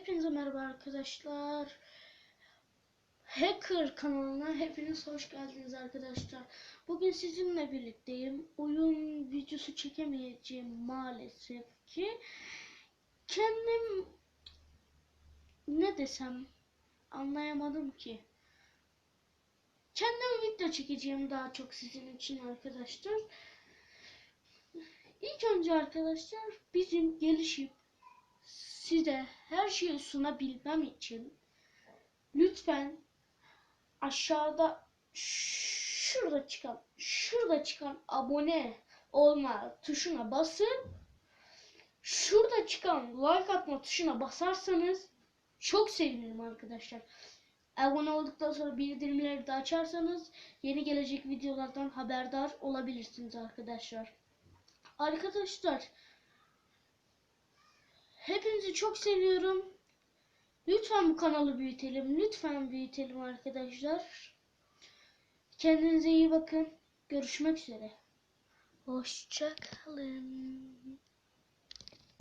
Hepinize merhaba arkadaşlar. Hacker kanalına hepiniz hoş geldiniz arkadaşlar. Bugün sizinle birlikteyim. Oyun videosu çekemeyeceğim maalesef ki. Kendim ne desem anlayamadım ki. Kendim video çekeceğim daha çok sizin için arkadaşlar. İlk önce arkadaşlar bizim gelişip size her şeyi sunabilmem için lütfen aşağıda şurada çıkan şurada çıkan abone olma tuşuna basın. Şurada çıkan like atma tuşuna basarsanız çok sevinirim arkadaşlar. Abone olduktan sonra bildirimleri de açarsanız yeni gelecek videolardan haberdar olabilirsiniz arkadaşlar. Arkadaşlar Hepinizi çok seviyorum. Lütfen bu kanalı büyütelim. Lütfen büyütelim arkadaşlar. Kendinize iyi bakın. Görüşmek üzere. Hoşçakalın.